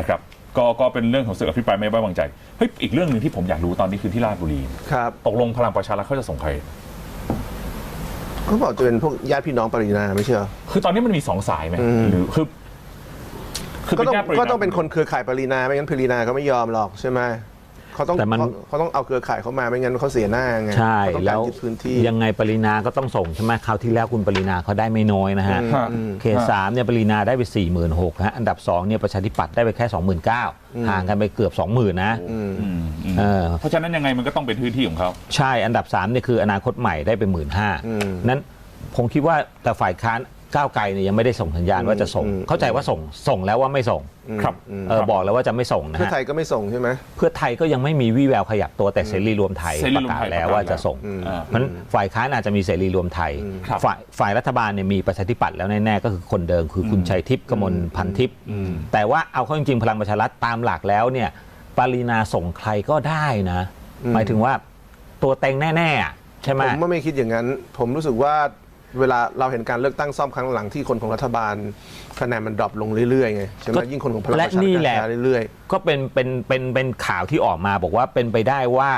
นะครับก็ก็เป็นเรื่องของศึกอภิปรายไม่ไว้วางใจเฮ้ยอีกเรื่องหนึ่งที่ผมอยากรู้ตอนนี้คือที่ราชบุรี ครับตกลงพลังประชารัฐเขาจะส่งใคร เขาบอกจะเป็นพวกญาติพี่น้องปรินาไม่ใช่เหรอ คือตอนนี้มันมีสองสายไหมอืม หรือคือคือก็ต้องญาติปริก็นาต้องเป็นคนเครือข่ายปรินาไม่งั้นปรินาเขาไม่ยอมหรอกใช่ไหม เขาต้องแต่มัน เขาเขาต้องเอาเครือข่ายเขามาไม่งั้นเขาเสียหน้าไงใช่เขาต้องแล้การวยึดพื้นที่ ยังไงปรินาก็ต้องส่งใช่ไหมคราวที่แล้วคุณปรินาเขาได้ไม่น้อยนะฮะ อืมฮะอืม เขตสามเนี่ยปรินาได้ไป4 6 0 0 0ฮะอันดับ2เนี่ยประชาธิปัตย์ได้ไปแค่ 29,000ห่างกันไปเกือบ 20,000นะอืมอืมอืมเออ เพราะฉะนั้นยังไงมันก็ต้องเป็นพื้นที่ของเขา ใช่อันดับ3เนี่ยคืออนาคตใหม่ได้ไป1 5ื่นห้าอืม นั้นผมคิดว่าแต่ฝ่ายค้าน ก้าวไกลเนี่ยยังไม่ได้ส่งสัญญาณว่าจะส่งอืมเข้าใจว่าส่งส่งแล้วว่าไม่ส่งครับเออบอกแล้วว่าจะไม่ส่งนะเพื่อฮะไทยก็ไม่ส่งใช่ไหมเพื่อไทยก็ยังไม่มีวี่แววขยับตัวแต่เสรีรวมไทยเสรีประรวมกาศไทยแล้วประกาศว่าจะส่งอืมอ่าเพราะฉะนั้นฝ่ายค้านอาจจะมีเสรีรวมไทยครับฝ่ายฝ่ายรัฐบาลเนี่ยมีประชาธิปัตย์แล้วแน่ๆก็คือคนเดิมคือคุณชัยทิพย์กมลพันทิพย์แต่ว่าเอาเข้าจริงๆพลังประชารัฐตามหลักแล้วเนี่ยปรินาส่งใครก็ได้นะ หมายถึงว่าตัวเต็งแน่ๆอะใช่ไหมผมว่าไม่คิดอย่างนั้น ผมรู้สึกว่า เวลาเราเห็นการเลือกตั้งซ่อมครั้งหลังที่คนของรัฐบาลคะแนนมันดรอปลงเรื่อยๆไงใช่ไหมก็ยิ่งคนของพลังประและชารัฐนี่แหละก็เรื่อยก็เป็นเป็นเป็นเป็นข่าวที่ออกมาบอกว่าเป็นไปได้ว่า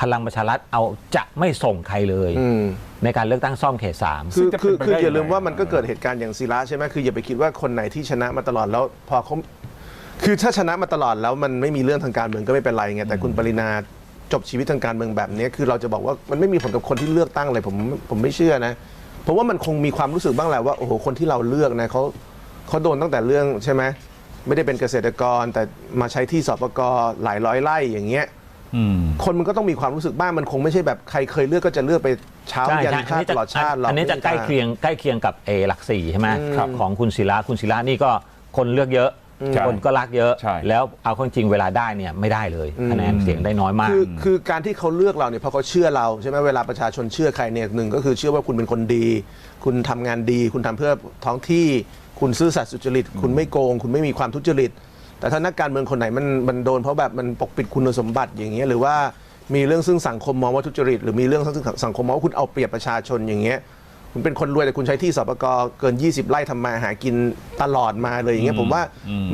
พลังประชารัฐเอาจะไม่ส่งใครเลย ๆอืม ในการเลือกตั้งซ่อมเขตสาม คือจะเป็นคือไปคือได้อย่าลืมยังไงว่ามันก็เกิดเหตุการณ์อย่างศิระใช่ไหมคืออย่าไปคิดว่าคนไหนที่ชนะมาตลอดแล้วพอเขาคือถ้าชนะมาตลอดแล้วมันไม่มีเรื่องทางการเมืองก็ไม่เป็นไรไงแต่คุณปรินาจบชีวิตทางการเมืองแบบนี้คือเราจะบอกว่ามันไม่มีผลกับคนที่เลือกตั้งเลยผมผมไม่เชื่อนะ ผมว่ามันคงมีความรู้สึกบ้างแหละว่าโอ้โหคนที่เราเลือกนะเขาเขาโดนตั้งแต่เรื่องใช่ไหมไม่ได้เป็นเกษตรกร แต่มาใช้ที่สปกหลายร้อยไร่อย่างเงี้ยอืมคนมันก็ต้องมีความรู้สึกบ้างมันคงไม่ใช่แบบใครเคยเลือกก็จะเลือกไปเช้าใช่ยันใช่ชาติตลอดชาติหรอกอันนี้จะใกล้เคียงใกล้เคียงกับเอหลักสี่ใช่ไหมครับของคุณศิระคุณศิระนี่ก็คนเลือกเยอะ ใช่คนก็รักเยอะ ใช่ แล้วเอาเข้าจริงเวลาได้เนี่ยไม่ได้เลยคะแนนเสียงได้น้อยมาก คือคือการที่เขาเลือกเราเนี่ยเพราะเขาเชื่อเราใช่ไหมเวลาประชาชนเชื่อใครเนี่ยหนึ่งก็คือเชื่อว่าคุณเป็นคนดี คุณทำงานดี คุณทำเพื่อท้องที่ คุณซื่อสัตย์สุจริต คุณไม่โกง คุณไม่มีความทุจริต แต่ถ้านักการเมืองคนไหนมันมันโดนเพราะแบบมันปกปิดคุณสมบัติอย่างเงี้ยหรือว่ามีเรื่องซึ่งสังคมมองว่าทุจริต หรือมีเรื่องซึ่งสังคมมองว่าคุณเอาเปรียบประชาชนอย่างเงี้ย คุณเป็นคนรวยแต่คุณใช้ที่สปกเกิน 20 ไร่ทำมาหากินตลอดมาเลยอย่างเงี้ยผมว่า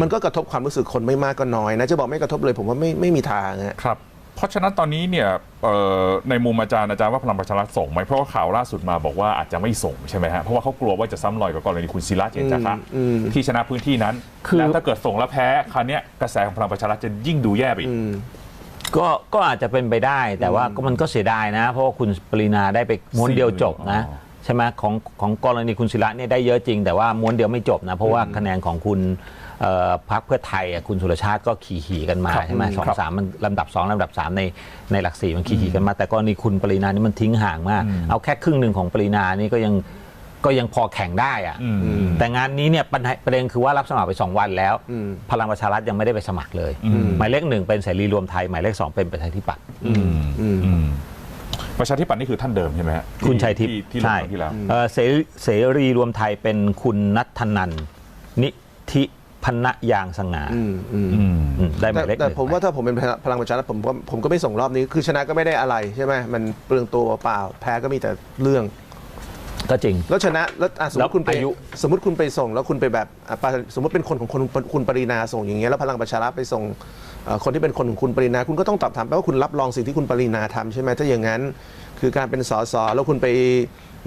มันก็กระทบความรู้สึกคนไม่มากก็น้อยนะจะบอกไม่กระทบเลยผมว่าไม่ไม่มีทางฮะครับเพราะฉะนั้นตอนนี้เนี่ยเอ่อในมุมอาจารย์อาจารย์ว่าพลังประชารัฐส่งไหมเพราะว่าข่าวล่าสุดมาบอกว่าอาจจะไม่ส่งใช่ไหมฮะเพราะว่าเขากลัวว่าจะซ้ำรอยกับกรณีคุณศิระเจนจาคะอืมที่ชนะพื้นที่นั้นคือแล้วถ้าเกิดส่งแล้วแพ้คราวเนี้ยกระแสของพลังประชารัฐจะยิ่งดูแย่ไปอีกก็ก็อาจจะเป็นไปได้แต่ว่าก็มันก็เสียดายนะ เพราะว่าคุณปรินาได้ไปม้วนเดียวจบนะอ๋อ ใช่ไหมของของกรณีคุณศิระเนี่ยได้เยอะจริง แต่ว่าม้วนเดียวไม่จบนะ เพราะว่าคะแนนของคุณเอ่อพรรคเพื่อไทยอะคุณสุรชาติก็ขี่ขี่กันมาครับใช่ไหมสองครับสามมันลำดับสองลำดับสามในในหลักสี่มันขี่ขี่กันมา แต่กรณีคุณปรินานี่มันทิ้งห่างมาก เอาแค่ครึ่งหนึ่งของปรินานี่ก็ยังก็ยังพอแข่งได้อะอืมแต่งานนี้เนี่ยปัญหาประเด็นคือว่ารับสมัครไป2วันแล้ว อืม พลังประชารัฐยังไม่ได้ไปสมัครเลยอืมหมายเลขหนึ่งเป็นเสรีรวมไทยหมายเลขสองเป็นประชาธิปัตย์ อืมอืมอืม ประชาธิปัตย์นี่คือท่านเดิมใช่ไหมฮะคุณชัยทิพย์ที่ที่ลงใช่ครั้งที่แล้วเอ่อเสรีเสรีรวมไทยเป็นคุณนัทธนันนิธิพนยางสง่าอืมอืมอืมอืมได้หแต่มายเลขหแต่นึ่งผมว่าถ้าผมเป็นพลังประชารัฐผมก็ผมก็ไม่ส่งรอบนี้ คือชนะก็ไม่ได้อะไรใช่ไหมมันเปลืองตัวเปล่าแพ้ก็มีแต่เรื่อง ก็จริง แล้วชนะแล้วอะสมมแล้วติคุณไปอายุ สมมติคุณไปส่ง แล้วคุณไปแบบอะปะสมมติเป็นคนของคนคุณปรินาส่งอย่างเงี้ยแล้วพลังประชารัฐไปส่งเอ่อคนที่เป็นคนของคุณปรินา คุณก็ต้องตอบถามแปลว่าคุณรับรองสิ่งที่คุณปรินาทำใช่ไหมถ้าอย่างนั้น คือการเป็นสสแล้วคุณไป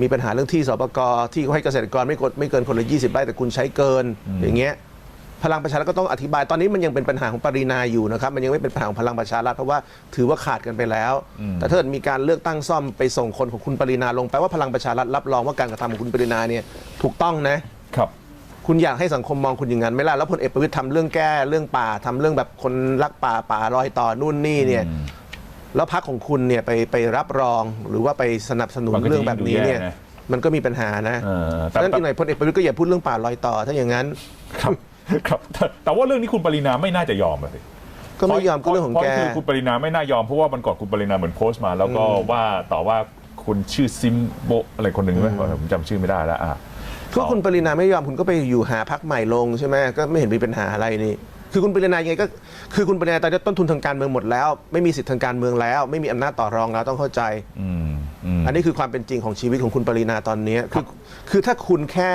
มีปัญหาเรื่องที่สปกที่เขาให้เกษตรกรไม่กดไม่เกินคนละ 20ไร่แต่คุณใช้เกินอย่างเงี้ย พลังประชารัฐก็ต้องอธิบายตอนนี้มันยังเป็นปัญหาของปรินาอยู่นะครับมันยังไม่เป็นปัญหาของพลังประชารัฐเพราะว่าถือว่าขาดกันไปแล้ว แต่ถ้าเกิดมีการเลือกตั้งซ่อมไปส่งคนของคุณปรินาลงไปว่าพลังประชารัฐรับรองว่าการกระทำของคุณปรินาเนี่ยถูกต้องนะ ครับ คุณอยากให้สังคมมองคุณอย่างนั้นไหม่ล่ะแล้วพลเอกประวิตยทำเรื่องแก้เรื่องป่าทำเรื่องแบบคนรักป่าป่ารอยต่อนู่นนี่เนี่ยอืมแล้วพรรคของคุณเนี่ยไปไปรับรองหรือว่าไปสนับสนุนมันก็จะเรื่องแบบนี้เนี่ย ยิ่งดูแย่นะมันก็มีปัญหานะเออเพราะฉะนั้นแต่อีกหน่อยพลเอกประวิตยก็อย่าพูดเรื่องป่ารอยต่อ ถ้าอย่างนั้น ครับ ครับแต่แต่ว่าเรื่องนี้คุณปรินาไม่น่าจะยอมอะสิ ก็ไม่ยอมก็เรื่องของพาะแกคือคุณปรินาไม่น่ายอม เพราะว่ามันก่อนคุณปรินาเหมือนโพสต์มา แล้วก็ว่าต่อว่าคุณชื่อซิมโบอะไรคนหนึ่งไหมผมจำชื่อไม่ได้แล้วอะ ก็คุณปรินาไม่ยอมคุณก็ไปอยู่หาพักใหม่ลงใช่ไหมก็ไม่เห็นมีปัญหาอะไรนี่ คือคุณปรินายังไงก็คือคุณปรินาตอนนี้ต้นทุนทางการเมืองหมดแล้ว ไม่มีสิทธิทางการเมืองแล้ว ไม่มีอำนาจต่อรองแล้วต้องเข้าใจ อืมอืม อันนี้คือความเป็นจริงของชีวิตของคุณปรินาตอนนี้คือคือถ้าคุณแค่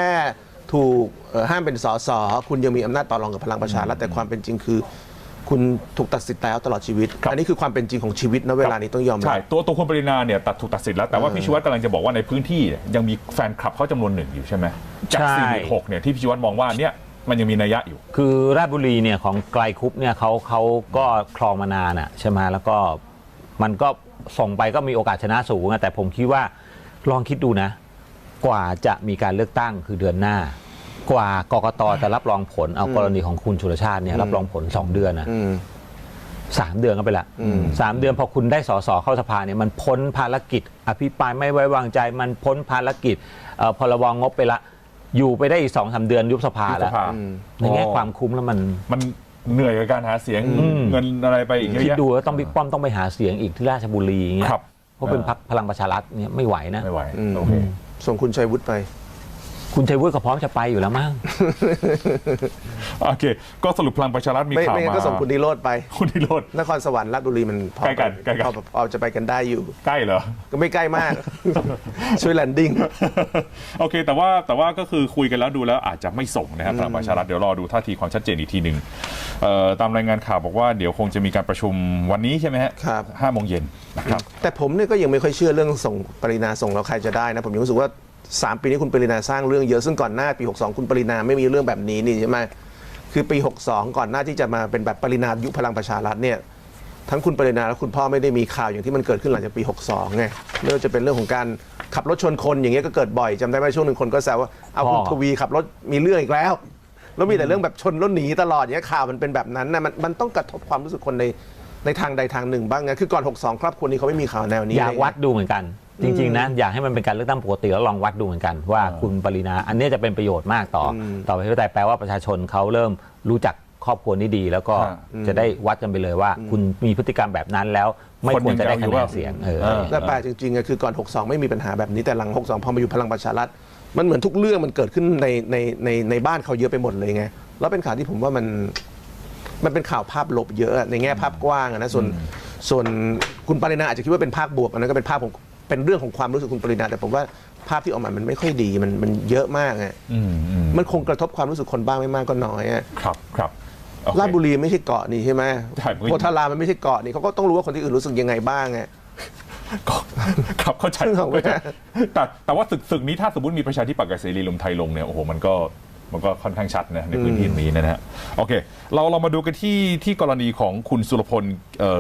ถูกเอ่อห้ามเป็นสสคุณยังมีอำนาจต่อรองกับพลังประชารัฐแต่ความเป็นจริงคือ คุณถูกตัดสิทธิ์แล้วตลอดชีวิตครับอันนี้คือความเป็นจริงของชีวิตนะเวลานี้ต้องยอมรัใช่บตัวตัวคุณปรินาเนี่ยตัดถูกตัดสินแล้ว แต่ว่าพี่ชิวัตรกำลังจะบอกว่าในพื้นที่เนี่ยยังมีแฟนคลับเขาจำนวนหนึ่งอยู่ใช่ไหมจากใช่สี่หกเนี่ยที่พี่ชิวัตรมองว่าเนี่ยมันยังมีนัยยะอยู่ คือราชบุรีเนี่ยของไกลคุปเนี่ยเขาเขาก็ครองมานานอะใช่ไหมแล้วก็มันก็ส่งไปก็มีโอกาสชนะสูงอะแต่ผมคิดว่าลองคิดดูนะ กว่าจะมีการเลือกตั้งคือเดือนหน้า กว่ากกตจะรับรองผลเอากรณีของคุณชุลชาติเนี่ยรับรองผล2เดือนนะอืมสามเดือนก็ไปละสามเดือนพอคุณได้สสเข้าสภาเนี่ยมันพ้นภารกิจ อภิปรายไม่ไว้วางใจ มันพ้นภารกิจเอ่อพรบงบไปละ อยู่ไปได้อีกสองสาเดือนยุบสภายุบแล้วสภาในแง่ความคุ้มแล้วมันมันเหนื่อยกับการหาเสียงเงินอะไรไปอีกเยอะคิดแยะดูว่าต้องบิ๊กป้อมต้องไปหาเสียงอีกที่ราชบุรีอย่างเงี้ยครับเพราะเป็นพรรคพลังประชารัฐเนี่ยไม่ไหวนะไม่ไหวอืมโอเค ส่งคุณชัยวุฒิไป คุณชัยวุฒิก็พร้อมจะไปอยู่แล้วมั้ง โอเค ก็สรุปพลังประชารัฐมีไม่ข่าวไม่งั้นมาก็ส่งคุณนิโรธไป คุณนิโรธ นครสวรรค์ราชบุรีมันพอใกล้กันใกล้กัน พอพอจะไปกันได้อยู่ ใกล้เหรอ ก็ไม่ใกล้มาก ช่วยแลนดิ้ง โอเค แต่ว่าแต่ว่าก็คือคุยกันแล้วดูแล้วอาจจะไม่ส่งนะครับพลังประชารัฐเดี๋ยวรอดูท่าทีความชัดเจนอีกทีหนึ่งเอ่อตามรายงานข่าวบอกว่าเดี๋ยวคงจะมีการประชุมวันนี้ใช่ไหมฮะครับ ห้าโมงเย็นนะครับ แต่ผมเนี่ยก็ยังไม่ค่อยเชื่อเรื่องส่งปรินาส่งแล้วใครจะได้นะ ผมยังรู้สึกว่า 3 ปีนี้คุณปรินาสร้างเรื่องเยอะซึ่งก่อนหน้าปี 62 คุณปรินาไม่มีเรื่องแบบนี้นี่ใช่ไหมคือปี 62 ก่อนหน้าที่จะมาเป็นแบบปรินายุคพลังประชารัฐเนี่ยทั้งคุณปรินาและคุณพ่อไม่ได้มีข่าวอย่างที่มันเกิดขึ้นหลังจากปี 62ไงไม่ว่าจะเป็นเรื่องของการขับรถชนคนอย่างเงี้ยก็เกิดบ่อยจำได้ไหมช่วงหนึ่งคนก็แซวว่าเอาคุณพ่อทวีขับรถมีเรื่องอีกแล้วแล้วมีแต่เรื่องแบบชนแล้วหนีตลอดอย่างเงี้ยข่าวมันเป็นแบบนั้นนะมันมันต้องกระทบความรู้สึกคนในในทางใดทางหนึ่งบ้างไงคือก่อน 62 ครอบครัวนี้เขาไม่มีข่าวแนวนี้อยากเลยไงวัดดูเหมือนกัน จริง ๆนะอยากให้มันเป็นการเลือกตั้งปกติแล้วลองวัดดูเหมือนกัน ว่าคุณปรินา อันเนี้ยจะเป็นประโยชน์มากต่ออต่อประชาธิปไตยแปลว่าประชาชนเขาเริ่มรู้จักครอบครัวนี้ดี แล้วก็ฮะจะได้วัดกันไปเลยว่า คุณมีพฤติกรรมแบบนั้นแล้ว ไม่คนควรจะได้ยังจะคะเอาอยู่แนว่านเสียงเออเออและแปลกจริงๆอะคือก่อน 62 ไม่มีปัญหาแบบนี้แต่หลัง 62 พอมาอยู่พลังประชารัฐมันเหมือนทุกเรื่องมันเกิดขึ้นในในในในบ้านเขาเยอะไปหมดเลยไงแล้วเป็นข่าวที่ผมว่ามันมันเป็นข่าวภาพลบเยอะอะในแง่ภาพกว้างอะนะส่วนส่วนคุณปรินาอาจจะคิดว่าเป็นภาพบวกอันนั้นก็เป็นภาพของ เป็นเรื่องของความรู้สึกคุณปรินาแต่ผมว่าภาพที่ออกมามันไม่ค่อยดีมันมันเยอะมากอะอืมอืมมันคงกระทบความรู้สึกคนบ้างไม่มากก็น้อยอะครับครับโอเคราชบุรีไม่ใช่เกาะนี่ใช่ไหมใช่มันก็โพธารามันไม่ใช่เกาะนี่เขาก็ต้องรู้ว่าคนที่อื่นรู้สึกยังไงบ้างไงก็ครับเข้าใจซึ่งเอาไว้เข้าใจแต่แต่ว่าศึกศึกนี้ถ้าสมมติมีประชาธิปัตย์กับเสรีรวมไทยลงเนี่ยโอ้โหมันก็มันก็ค่อนข้างชัดนะในพื้นที่นี้นะฮะโอเค เราเรามาดูกันที่ที่กรณีของคุณสุรพลเอ่อ